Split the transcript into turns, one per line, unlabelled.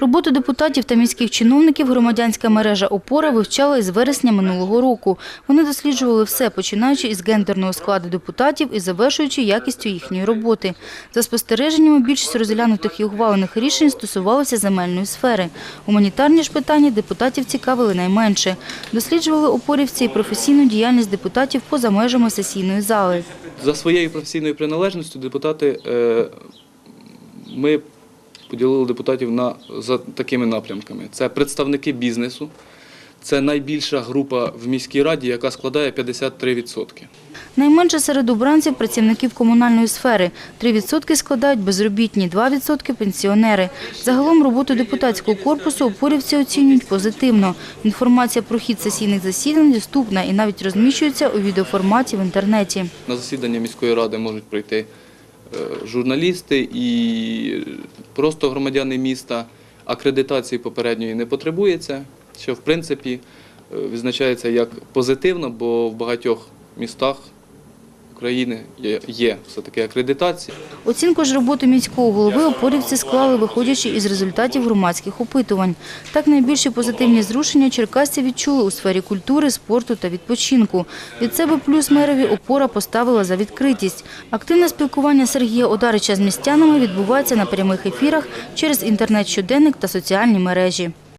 Роботу депутатів та міських чиновників громадянська мережа «Опора» вивчала із вересня минулого року. Вони досліджували все, починаючи із гендерного складу депутатів і завершуючи якістю їхньої роботи. За спостереженнями, більшість розглянутих і ухвалених рішень стосувалися земельної сфери. Гуманітарні ж питання депутатів цікавили найменше. Досліджували опорівці і професійну діяльність депутатів поза межами сесійної зали.
За своєю професійною приналежністю депутати е, ми поділили депутатів на за такими напрямками: це представники бізнесу, це найбільша група в міській раді, яка складає 53%.
Найменше серед обранців – працівників комунальної сфери. 3% складають безробітні, 2% – пенсіонери. Загалом роботу депутатського корпусу опорівці оцінюють позитивно. Інформація про хід сесійних засідань доступна і навіть розміщується у відеоформаті в інтернеті.
На засідання міської ради можуть прийти журналісти і просто громадяни міста. Акредитації попередньої не потребується, що в принципі визначається відзначається як позитивно, бо в багатьох містах України є, є все-таки акредитація.
Оцінку ж роботи міського голови опорівці склали, виходячи із результатів громадських опитувань. Так найбільші позитивні зрушення черкасці відчули у сфері культури, спорту та відпочинку. Від себе плюс мерові опора поставила за відкритість. Активне спілкування Сергія Одарича з містянами відбувається на прямих ефірах через інтернет-щоденник та соціальні мережі.